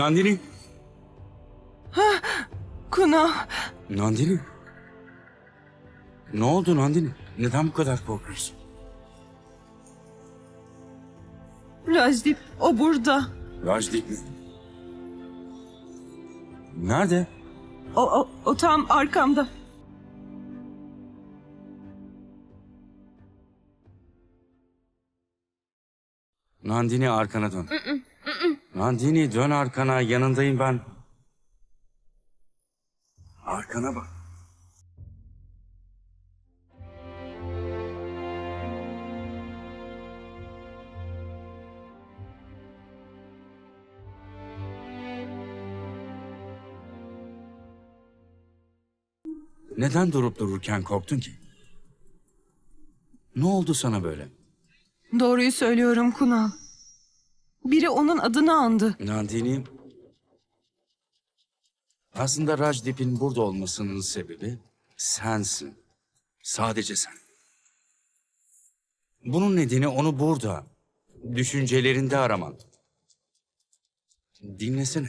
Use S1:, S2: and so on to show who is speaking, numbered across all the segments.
S1: Nandini.
S2: Kuna,
S1: Nandini. Ne oldu Nandini? Neden bu kadar korkuyorsun?
S2: Rajdip o burada.
S1: Rajdip mi? Nerede?
S2: O, o, o tam arkamda.
S1: Nandini arkana dön. Nandini dön arkana yanındayım ben. Arkana bak. Neden durup dururken korktun ki? Ne oldu sana böyle?
S2: Doğruyu söylüyorum Kunal. Biri onun adını andı.
S1: Nandini, aslında Rajdip'in burada olmasının sebebi sensin. Sadece sen. Bunun nedeni onu burada, düşüncelerinde araman. Dinlesene.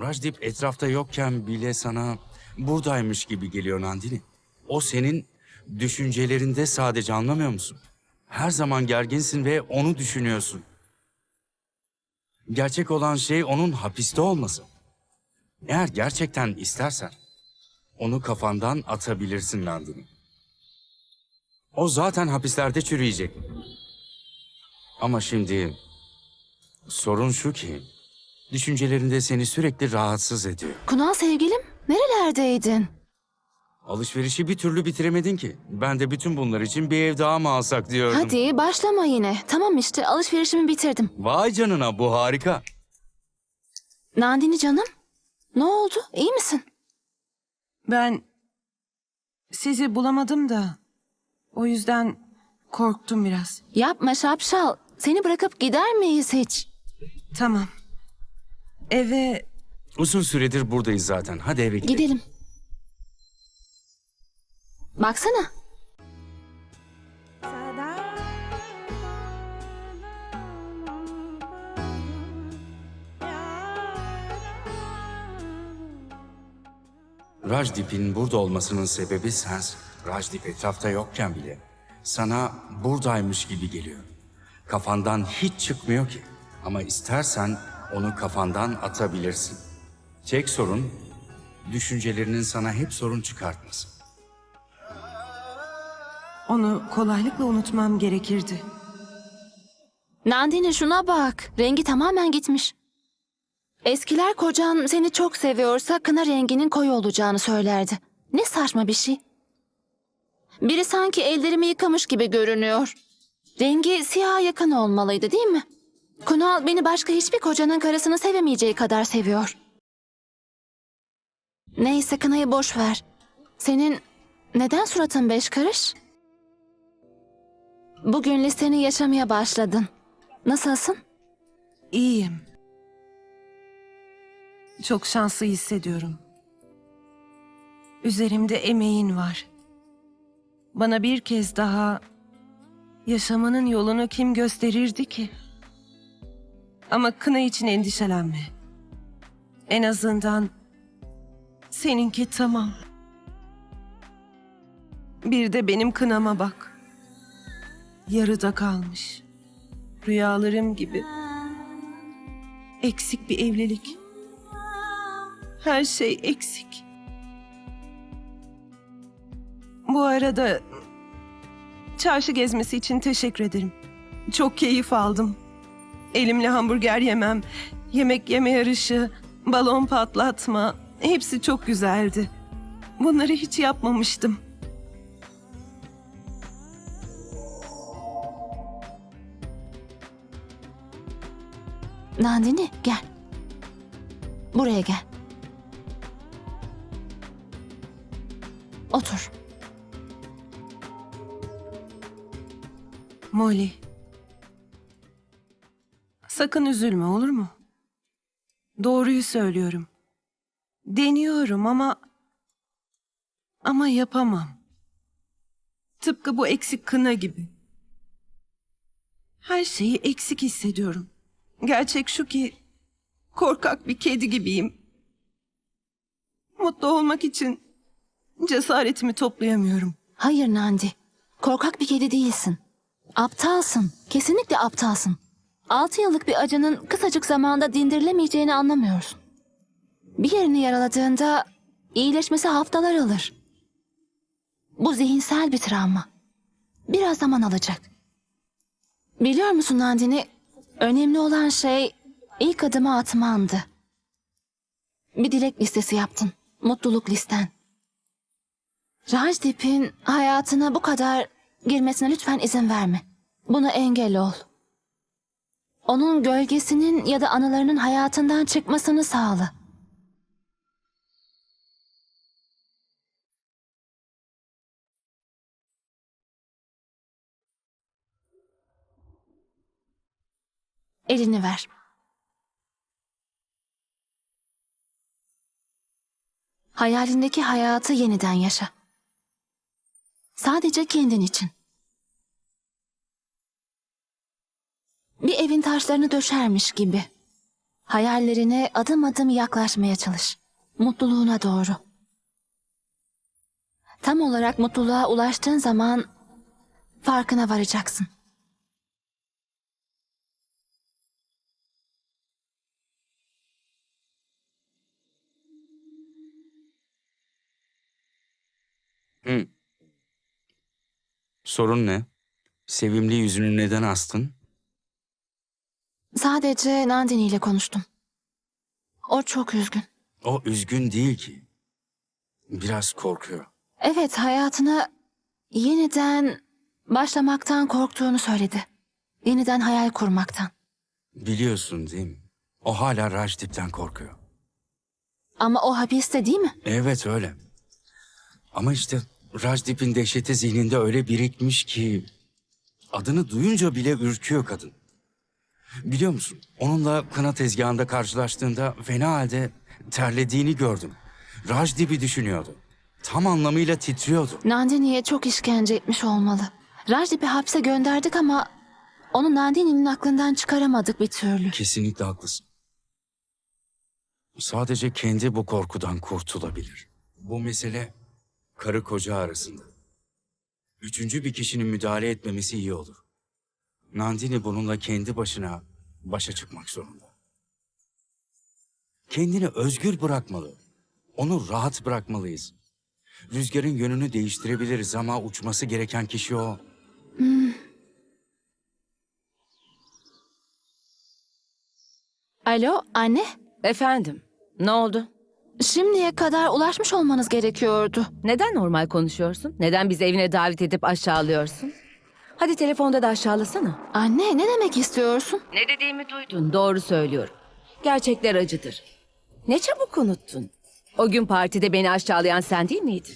S1: Rajdip etrafta yokken bile sana buradaymış gibi geliyor Nandini. O senin düşüncelerinde sadece anlamıyor musun? Her zaman gerginsin ve onu düşünüyorsun. Gerçek olan şey onun hapiste olması. Eğer gerçekten istersen onu kafandan atabilirsin Nandini. O zaten hapislerde çürüyecek. Ama şimdi sorun şu ki düşüncelerinde seni sürekli rahatsız ediyor.
S3: Kunal sevgilim, nerelerdeydin?
S1: Alışverişi bir türlü bitiremedin ki. Ben de bütün bunlar için bir ev daha mı alsak diyordum.
S3: Hadi başlama yine. Tamam işte alışverişimi bitirdim.
S1: Vay canına bu harika.
S3: Nandini canım, ne oldu? İyi misin?
S2: Ben sizi bulamadım da o yüzden korktum biraz.
S3: Yapma şapşal. Seni bırakıp gider miyiz hiç?
S2: Tamam. Eve
S1: Uzun süredir buradayız zaten. Hadi eve gidelim.
S3: Gidelim. Baksana.
S1: Rajdip'in burada olmasının sebebi sensin. Rajdip etrafta yokken bile sana buradaymış gibi geliyor. Kafandan hiç çıkmıyor ki. Ama istersen onu kafandan atabilirsin. Tek sorun düşüncelerinin sana hep sorun çıkartması.
S2: Onu kolaylıkla unutmam gerekirdi.
S3: Nandini şuna bak. Rengi tamamen gitmiş. Eskiler kocan seni çok seviyorsa kına renginin koyu olacağını söylerdi. Ne saçma bir şey. Biri sanki ellerimi yıkamış gibi görünüyor. Rengi siyaha yakın olmalıydı değil mi? Kunal beni başka hiçbir kocanın karısını sevemeyeceği kadar seviyor. Neyse kınayı boş ver. Senin neden suratın beş karış? Bugün listeni yaşamaya başladın. Nasılsın?
S2: İyiyim. Çok şanslı hissediyorum. Üzerimde emeğin var. Bana bir kez daha yaşamanın yolunu kim gösterirdi ki? Ama kına için endişelenme. En azından seninki tamam. Bir de benim kınama bak. Yarıda kalmış. Rüyalarım gibi. Eksik bir evlilik. Her şey eksik. Bu arada çarşı gezmesi için teşekkür ederim. Çok keyif aldım. Elimle hamburger yemem, yemek yeme yarışı, balon patlatma hepsi çok güzeldi. Bunları hiç yapmamıştım.
S3: Nandini gel. Buraya gel. Otur.
S2: Molly. Sakın üzülme olur mu? Doğruyu söylüyorum. Deniyorum ama... Ama yapamam. Tıpkı bu eksik kına gibi. Her şeyi eksik hissediyorum. Gerçek şu ki korkak bir kedi gibiyim. Mutlu olmak için cesaretimi toplayamıyorum.
S3: Hayır Nandi. Korkak bir kedi değilsin. Aptalsın. Kesinlikle aptalsın. Altı yıllık bir acının kısacık zamanda dindirilemeyeceğini anlamıyorsun. Bir yerini yaraladığında iyileşmesi haftalar alır. Bu zihinsel bir travma. Biraz zaman alacak. Biliyor musun Nandini? Önemli olan şey ilk adımı atmandı. Bir dilek listesi yaptın. Mutluluk listen. Rajdip'in hayatına bu kadar girmesine lütfen izin verme. Buna engel ol. Onun gölgesinin ya da anılarının hayatından çıkmasını sağla. Elini ver. Hayalindeki hayatı yeniden yaşa. Sadece kendin için. Bir evin taşlarını döşermiş gibi. Hayallerine adım adım yaklaşmaya çalış. Mutluluğuna doğru. Tam olarak mutluluğa ulaştığın zaman farkına varacaksın.
S1: Sorun ne? Sevimli yüzünü neden astın?
S3: Sadece Nandini ile konuştum. O çok üzgün.
S1: O üzgün değil ki. Biraz korkuyor.
S3: Evet, hayatına yeniden başlamaktan korktuğunu söyledi. Yeniden hayal kurmaktan.
S1: Biliyorsun değil mi? O hala Rajdip'ten korkuyor.
S3: Ama o hapiste değil mi?
S1: Evet öyle. Ama işte Rajdip'in dehşeti zihninde öyle birikmiş ki... ...adını duyunca bile ürküyor kadın. Biliyor musun? Onunla kına tezgahında karşılaştığında fena halde terlediğini gördüm. Rajdip'i düşünüyordu. Tam anlamıyla titriyordu.
S3: Nandini'ye çok işkence etmiş olmalı. Rajdip'i hapse gönderdik ama onu Nandini'nin aklından çıkaramadık bir türlü.
S1: Kesinlikle haklısın. Sadece kendi bu korkudan kurtulabilir. Bu mesele karı koca arasında. Üçüncü bir kişinin müdahale etmemesi iyi olur. Nandini bununla kendi başına başa çıkmak zorunda. Kendini özgür bırakmalı. Onu rahat bırakmalıyız. Rüzgarın yönünü değiştirebiliriz ama uçması gereken kişi o.
S3: Alo anne,
S4: Efendim, ne oldu?
S3: Şimdiye kadar ulaşmış olmanız gerekiyordu.
S4: Neden normal konuşuyorsun? Neden bizi evine davet edip aşağılıyorsun? Hadi telefonda da aşağılasana.
S3: Anne ne demek istiyorsun?
S4: Ne dediğimi duydun. Doğru söylüyorum. Gerçekler acıdır. Ne çabuk unuttun. O gün partide beni aşağılayan sen değil miydin?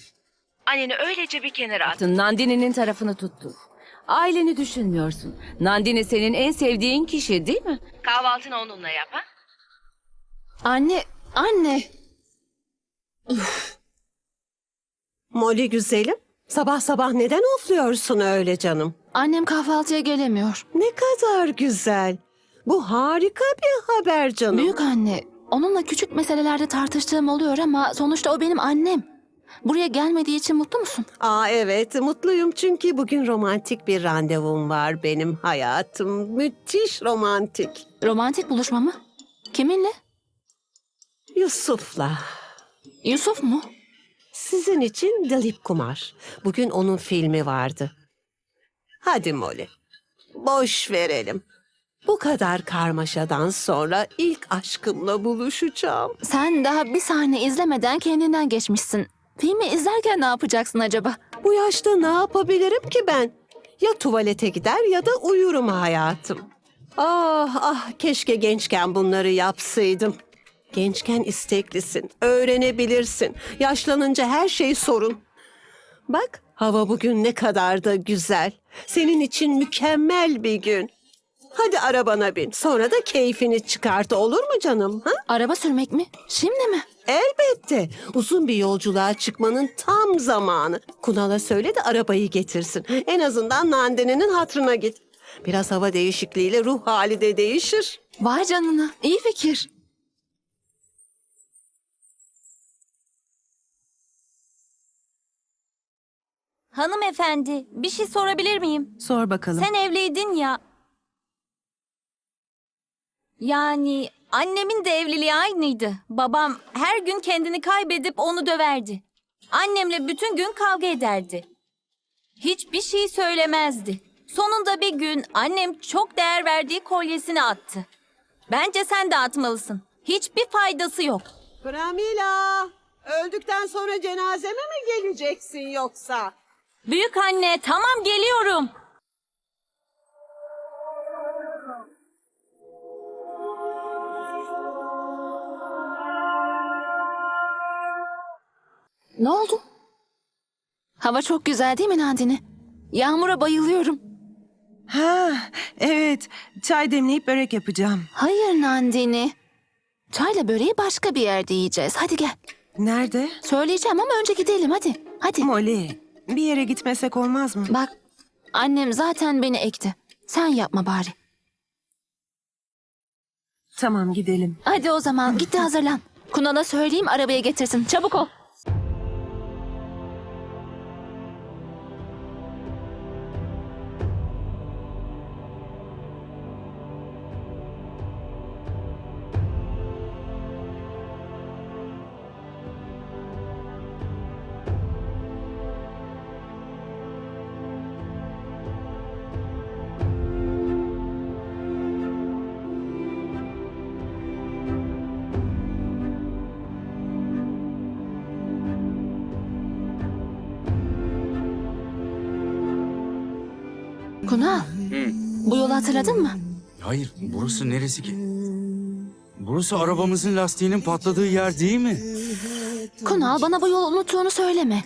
S4: Anneni öylece bir kenara attın. Nandini'nin tarafını tuttun. Aileni düşünmüyorsun. Nandini senin en sevdiğin kişi değil mi? Kahvaltını onunla yap ha?
S3: Anne, anne.
S5: Molly güzelim, sabah sabah neden ofluyorsun öyle canım?
S3: Annem kahvaltıya gelemiyor.
S5: Ne kadar güzel. Bu harika bir haber canım.
S3: Büyük anne, onunla küçük meselelerde tartıştığım oluyor ama sonuçta o benim annem. Buraya gelmediği için mutlu musun?
S5: Aa evet, mutluyum çünkü bugün romantik bir randevum var benim hayatım. Müthiş romantik.
S3: Romantik buluşma mı? Kiminle?
S5: Yusuf'la.
S3: Yusuf mu?
S5: Sizin için Dilip Kumar. Bugün onun filmi vardı. Hadi Molly, boş verelim. Bu kadar karmaşadan sonra ilk aşkımla buluşacağım.
S3: Sen daha bir sahne izlemeden kendinden geçmişsin. Filmi izlerken ne yapacaksın acaba?
S5: Bu yaşta ne yapabilirim ki ben? Ya tuvalete gider ya da uyurum hayatım. Ah ah keşke gençken bunları yapsaydım. Gençken isteklisin, öğrenebilirsin. Yaşlanınca her şey sorun. Bak hava bugün ne kadar da güzel. Senin için mükemmel bir gün. Hadi arabana bin. Sonra da keyfini çıkart olur mu canım? Ha?
S3: Araba sürmek mi? Şimdi mi?
S5: Elbette. Uzun bir yolculuğa çıkmanın tam zamanı. Kunal'a söyle de arabayı getirsin. En azından Nandene'nin hatrına git. Biraz hava değişikliğiyle ruh hali de değişir.
S3: Vay canına. İyi fikir.
S6: Hanımefendi, bir şey sorabilir miyim?
S2: Sor bakalım.
S6: Sen evliydin ya. Yani annemin de evliliği aynıydı. Babam her gün kendini kaybedip onu döverdi. Annemle bütün gün kavga ederdi. Hiçbir şey söylemezdi. Sonunda bir gün annem çok değer verdiği kolyesini attı. Bence sen de atmalısın. Hiçbir faydası yok.
S5: Pramila, öldükten sonra cenazeme mi geleceksin yoksa?
S6: Büyük anne, tamam geliyorum.
S3: Ne oldu? Hava çok güzel değil mi Nandini? Yağmura bayılıyorum.
S2: Ha, evet. Çay demleyip börek yapacağım.
S3: Hayır Nandini. Çayla böreği başka bir yerde yiyeceğiz. Hadi gel.
S2: Nerede?
S3: Söyleyeceğim ama önce gidelim hadi. Hadi.
S2: Molly, bir yere gitmesek olmaz mı?
S3: Bak annem zaten beni ekti. Sen yapma bari.
S2: Tamam gidelim.
S3: Hadi o zaman git de hazırlan. Kunal'a söyleyeyim arabaya getirsin. Çabuk ol. Kunal. Bu yolu hatırladın mı?
S1: Hayır, burası neresi ki? Burası arabamızın lastiğinin patladığı yer değil mi?
S3: Kunal bana bu yolu unuttuğunu söyleme.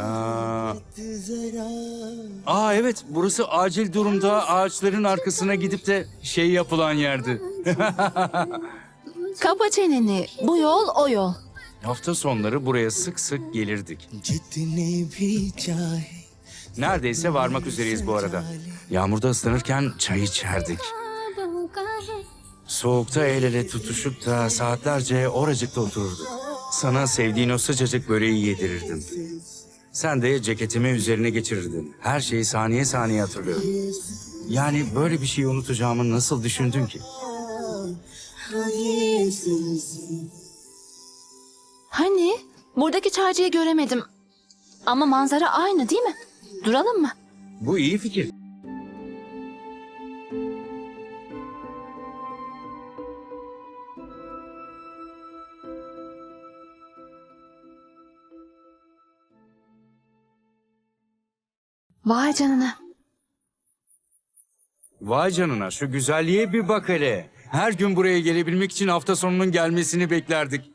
S1: Aa, Aa evet, burası acil durumda ağaçların arkasına gidip de şey yapılan yerdi.
S3: Kapa çeneni. Bu yol o yol.
S1: Hafta sonları buraya sık sık gelirdik.
S7: जितने भी चाहे
S1: Neredeyse varmak üzereyiz bu arada. Yağmurda ıslanırken çay içerdik. Soğukta el ele tutuşup da saatlerce oracıkta otururduk. Sana sevdiğin o sıcacık böreği yedirirdim. Sen de ceketimi üzerine geçirirdin. Her şeyi saniye saniye hatırlıyorum. Yani böyle bir şeyi unutacağımı nasıl düşündün ki?
S3: Hani? Buradaki çaycıyı göremedim. Ama manzara aynı değil mi? Duralım mı?
S1: Bu iyi fikir.
S3: Vay canına.
S1: Vay canına şu güzelliğe bir bak hele. Her gün buraya gelebilmek için hafta sonunun gelmesini beklerdik.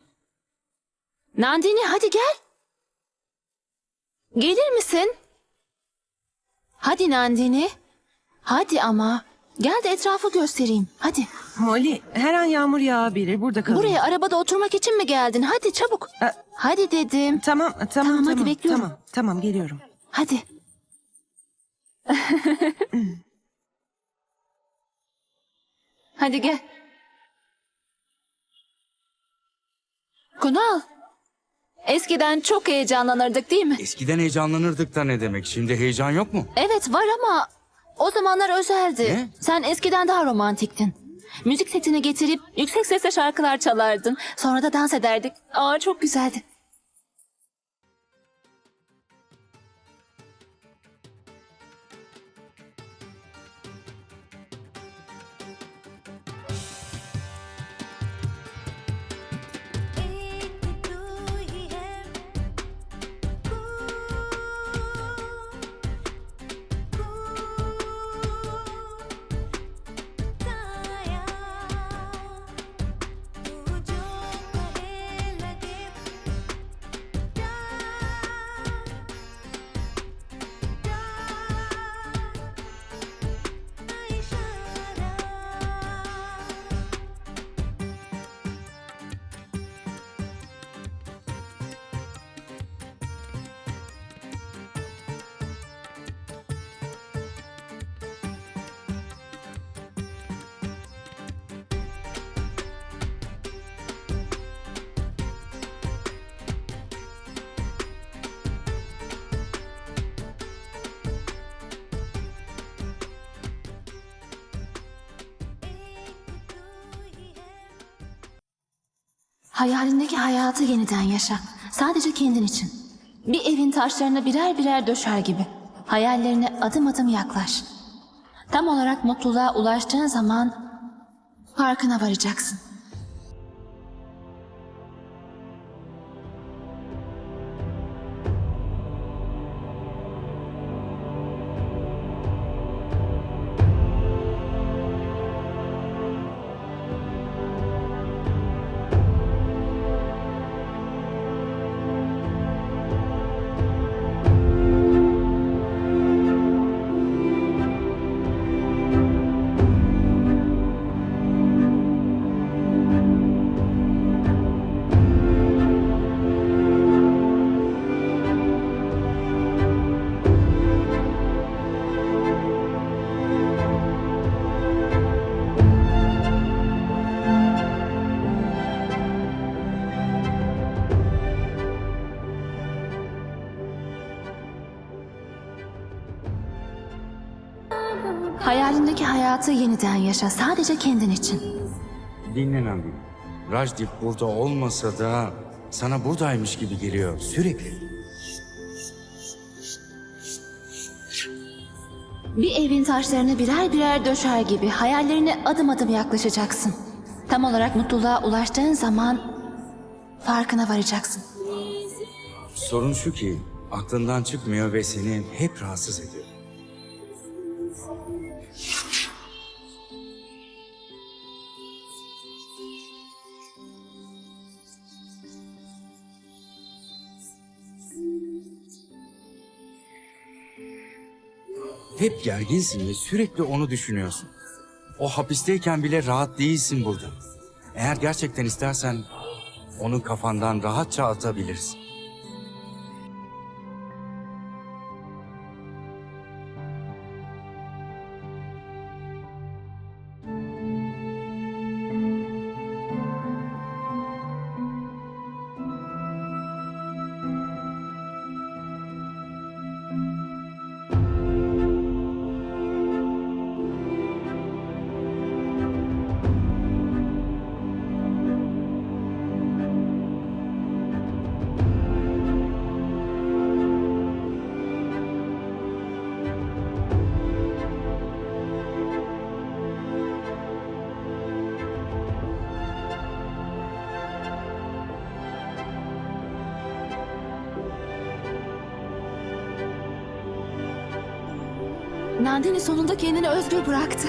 S3: Nandini hadi gel. Gelir misin? Hadi Nandini. Hadi ama. Gel de etrafı göstereyim. Hadi.
S2: Molly, her an yağmur yağabilir. Burada kalın.
S3: Buraya arabada oturmak için mi geldin? Hadi çabuk.
S2: E,
S3: Hadi dedim.
S2: Tamam, tamam,
S3: Tamam,
S2: tamam.
S3: hadi bekliyorum.
S2: Tamam, tamam geliyorum.
S3: Hadi. Hadi gel. Kunal. Eskiden çok heyecanlanırdık değil mi?
S1: Eskiden heyecanlanırdık da ne demek? Şimdi heyecan yok mu?
S3: Evet var ama o zamanlar özeldi.
S1: Ne?
S3: Sen eskiden daha romantiktin. Müzik setini getirip yüksek sesle şarkılar çalardın. Sonra da dans ederdik. Aa çok güzeldi. Hayalindeki hayatı yeniden yaşa. Sadece kendin için. Bir evin taşlarını birer birer döşer gibi. Hayallerine adım adım yaklaş. Tam olarak mutluluğa ulaştığın zaman farkına varacaksın. Hayatı yeniden yaşa. Sadece kendin için.
S1: Dinle Nandini. Rajdip burada olmasa da sana buradaymış gibi geliyor sürekli.
S3: Bir evin taşlarını birer birer döşer gibi hayallerine adım adım yaklaşacaksın. Tam olarak mutluluğa ulaştığın zaman farkına varacaksın.
S1: Sorun şu ki aklından çıkmıyor ve seni hep rahatsız ediyor. Hep gerginsin ve sürekli onu düşünüyorsun. O hapisteyken bile rahat değilsin burada. Eğer gerçekten istersen onu kafandan rahatça atabilirsin.
S3: Nandini sonunda kendini özgür bıraktı.